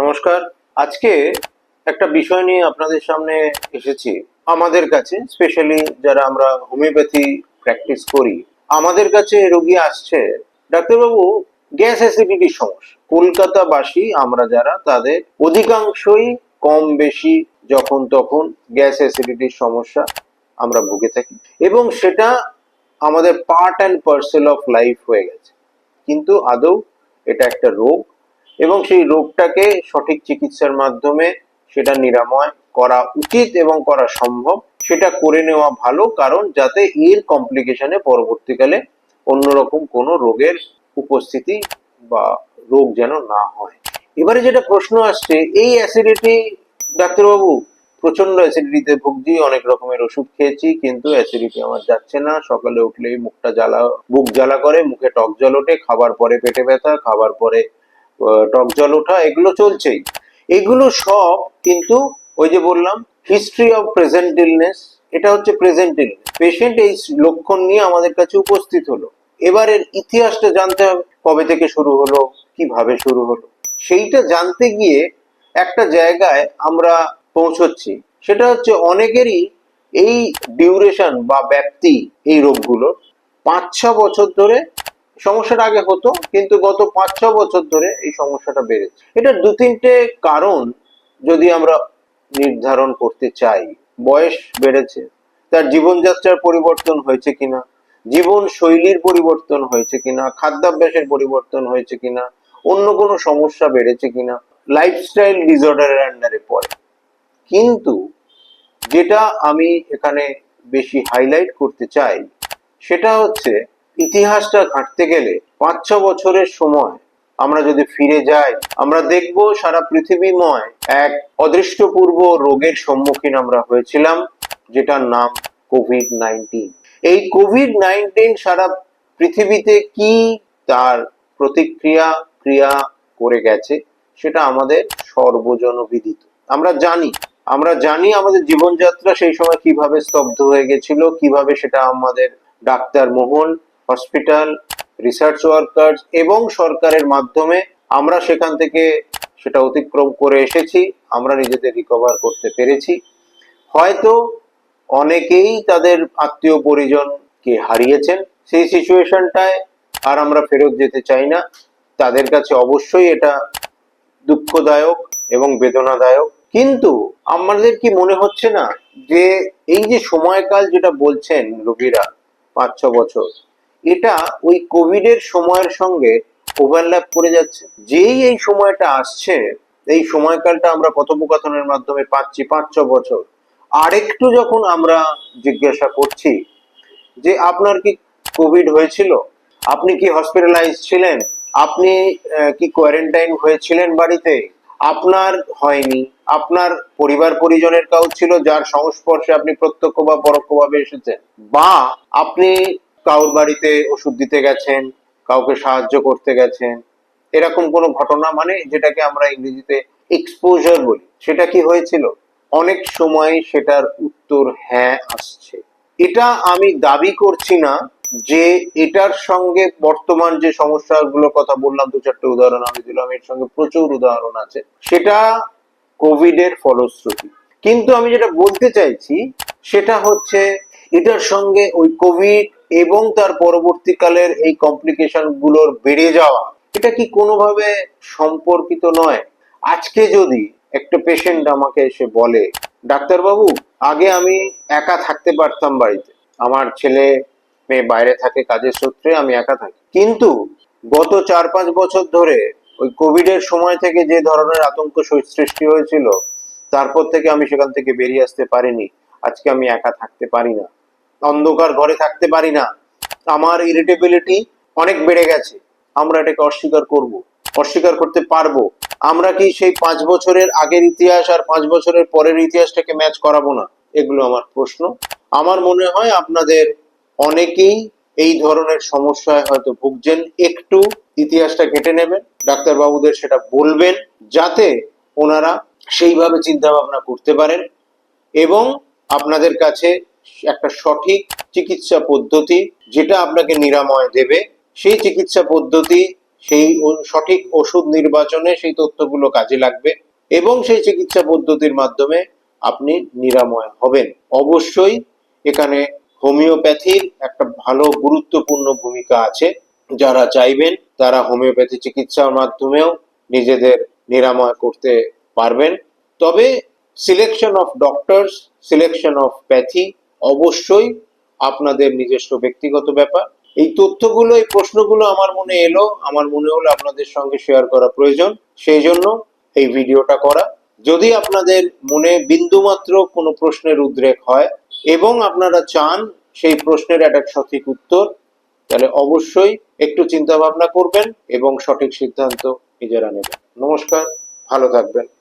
নমস্কার। আজকে একটা বিষয় নিয়ে আপনাদের সামনে এসেছি। আমাদের কাছে স্পেশালি যারা আমরা হোমিওপ্যাথি প্র্যাকটিস করি, আমাদের কাছে রোগী আসছে। ডাক্তারবাবু গ্যাস অ্যাসিডিটির সমস্যা। কলকাতাবাসী, আমরা যারা, তাদের অধিকাংশই কম বেশি যখন তখন গ্যাস অ্যাসিডিটির সমস্যা আমরা ভুগে থাকি। এবং সেটা আমাদের part and parcel of life হয়ে গেছে। কিন্তু আদৌ এটা একটা রোগ? এবং সেই রোগটাকে সঠিক চিকিৎসার মাধ্যমে সেটা নিরাময় করা উচিত এবং করা সম্ভব, সেটা করে নেওয়া ভালো, কারণ যাতে এর কমপ্লিকেশনে পরবর্তীকালে অন্যরকম কোনো রোগের উপস্থিতি বা রোগ যেন না হয়। এবারে যেটা প্রশ্ন আসছে, এই অ্যাসিডিটি ডাক্তারবাবু প্রচণ্ড অ্যাসিডিটিতে ভুগছি, অনেক রকমের ওষুধ খেয়েছি, কিন্তু অ্যাসিডিটি আমার যাচ্ছে না। সকালে উঠলেই মুখটা জ্বালা, বুক জ্বালা করে, মুখে টক জল ওঠে, খাবার পরে পেটে ব্যথা, খাবার পরে টক জল ওঠা, এগুলো চলছেই। এগুলো সব কিন্তু ওই যে বললাম হিস্ট্রি অফ প্রেজেন্ট ইলনেস এটা হচ্ছে প্রেজেন্ট ইলনেস পেশেন্ট এই লক্ষণ নিয়ে আমাদের কাছে উপস্থিত হলো। এবারের ইতিহাসটা জানতে হবে, কবে থেকে শুরু হলো, কীভাবে শুরু হলো। সেইটা জানতে গিয়ে একটা জায়গায় আমরা পৌঁছচ্ছি। সেটা হচ্ছে অনেকেরই এই ডিউরেশন বা ব্যাপ্তি এই রোগগুলোর পাঁচ ছ বছর ধরে সমস্যাটা আগে হতো, কিন্তু গত পাঁচ, ছ বছর ধরে এই সমস্যাটা বেড়েছে। এটার দু তিনটে কারণ যদি আমরা নির্ধারণ করতে চাই, বয়স বেড়েছে, তার জীবনযাত্রার পরিবর্তন হয়েছে কিনা জীবন শৈলীর পরিবর্তন হয়েছে কিনা, খাদ্যাভ্যাসের পরিবর্তন হয়েছে কিনা, অন্য কোনো সমস্যা বেড়েছে কিনা লাইফস্টাইল ডিসঅর্ডারের আন্ডারে পড়ে। কিন্তু যেটা আমি এখানে বেশি হাইলাইট করতে চাই, সেটা হচ্ছে ইতিহাসটা ঘাঁটতে গেলে পাঁচ ছ বছরের সময় আমরা যদি ফিরে যাই, আমরা দেখব সারা পৃথিবীময় এক অদৃষ্টপূর্ব রোগের সম্মুখীন আমরা হয়েছিলাম, যেটার নাম কোভিড নাইন্টিন। এই কোভিড নাইন্টিন সারা পৃথিবীতে কি তার প্রতিক্রিয়া, ক্রিয়া করে গেছে, সেটা আমাদের সর্বজনবিদিত। আমরা জানি আমরা জানি আমাদের জীবনযাত্রা সেই সময় কীভাবে স্তব্ধ হয়ে গেছিল, কীভাবে সেটা আমাদের ডাক্তার মহল হসপিটাল রিসার্চ ওয়ার্কার্স এবং সরকারের মাধ্যমে আমরা সেখান থেকে সেটা অতিক্রম করে এসেছি, আমরা নিজেদের রিকভার করতে পেরেছি। হয়তো অনেকেই তাদের আত্মীয় পরিজনকে হারিয়েছেন, সেই সিচুয়েশনটায় আর আমরা ফেরত যেতে চাই না। তাদের কাছে অবশ্যই এটা দুঃখদায়ক এবং বেদনাদায়ক। কিন্তু আমাদের কি মনে হচ্ছে না যে এই যে সময়কাল যেটা বলছেন রোগীরা পাঁচ ছ বছর এটা ওই কোভিডের সময়ের সঙ্গে ওভারল্যাপ করে যাচ্ছে। যেই এই সময়টা আসছে, এই সময়কালটা আমরা কথোপকথনের মাধ্যমে পাচ্ছি পাঁচ, ছ বছর। আরেকটু যখন আমরা জিজ্ঞাসা করছি যে, আপনার কি কোভিড হয়েছিল? আপনি কি হসপিটালাইজ ছিলেন? আপনি কি কোয়ারেন্টাইন হয়েছিলেন বাড়িতে? আপনার হয়নি। আপনার পরিবার পরিজনের কাউ ছিল যার সংস্পর্শে আপনি প্রত্যক্ষ বা পরোক্ষভাবে এসেছেন? বা আপনি কাউর বাড়িতে ওষুধ দিতে গেছেন, কাউকে সাহায্য করতে গেছেন, এরকম কোনো ঘটনা মানে যেটাকে আমরা ইংরেজিতে এক্সপোজার বলি। সেটা কি হয়েছিল? অনেক সময় সেটার উত্তর হ্যাঁ আসছে। এটা আমি দাবি করছি না যে এটার সঙ্গে বর্তমান যে সমস্যাগুলোর কথা বললাম, দু চারটে উদাহরণ আমি দিলাম, এর সঙ্গে প্রচুর উদাহরণ আছে। সেটা কোভিড এর ফলশ্রুতি। কিন্তু আমি যেটা বলতে চাইছি, সেটা হচ্ছে এটার সঙ্গে ওই কোভিড এবং তার পরবর্তীকালের এই কমপ্লিকেশনগুলোর বেড়ে যাওয়া, এটা কি কোনোভাবে সম্পর্কিত নয়? আজকে যদি একটা পেশেন্ট আমাকে এসে বলে, ডাক্তারবাবু, আগে আমি একা থাকতে পারতাম বাড়িতে। আমার ছেলে মেয়ে বাইরে থাকে কাজের সূত্রে, আমি একা থাকি। কিন্তু গত চার পাঁচ বছর ধরে ওই কোভিড এর সময় থেকে যে ধরনের আতঙ্ক সৃষ্টি হয়েছিল, তারপর থেকে আমি সেখান থেকে বেরিয়ে আসতে পারিনি। আজকে আমি একা থাকতে পারি না। অন্ধকার ঘরে থাকতে পারি না। আমার ইরিটেবিলিটি অনেক বেড়ে গেছে। আমরা এটাকে অস্বীকার করব, অস্বীকার করতে পারব। আমরা কি সেই পাঁচ বছরের আগের ইতিহাস আর পাঁচ বছরের পরের ইতিহাসটাকে ম্যাচ করাবো না? এগুলো আমার প্রশ্ন। আমার মনে হয় আপনাদের অনেকেই এই ধরনের সমস্যায় হয়তো ভুগছেন। একটু ইতিহাসটা ঘেটে নেবেন ডাক্তার বাবুদের সেটা বলবেন, যাতে ওনারা সেইভাবে চিন্তা ভাবনা করতে পারেন। এবং আপনাদের কাছে একটা সঠিক চিকিৎসা পদ্ধতি যেটা আপনাকে নিরাময় দেবে। সেই চিকিৎসা পদ্ধতি, সেই সঠিক ওষুধ নির্বাচনে সেই তথ্যগুলো কাজে লাগবে এবং সেই চিকিৎসা পদ্ধতির মাধ্যমে আপনি নিরাময় হবেন। অবশ্যই এখানে হোমিওপ্যাথির একটা ভালো গুরুত্বপূর্ণ ভূমিকা আছে। যারা চাইবেন তারা হোমিওপ্যাথি চিকিৎসার মাধ্যমেও নিজেদের নিরাময় করতে পারবেন। তবে selection of doctors selection of pathy অবশ্যই আপনাদের নিজস্ব ব্যক্তিগত ব্যাপার। এই তথ্যগুলো, এই প্রশ্নগুলো আমার মনে এলো, আমার মনে হলো আপনাদের সঙ্গে শেয়ার করা প্রয়োজন। সেই জন্য এই ভিডিওটা করা। যদি আপনাদের মনে বিন্দুমাত্র কোনো প্রশ্নের উদ্রেক হয় এবং আপনারা চান সেই প্রশ্নের একটা সঠিক উত্তর, তাহলে অবশ্যই একটু চিন্তা ভাবনা করবেন এবং সঠিক সিদ্ধান্ত নিজেরা নেবেন। নমস্কার, ভালো থাকবেন।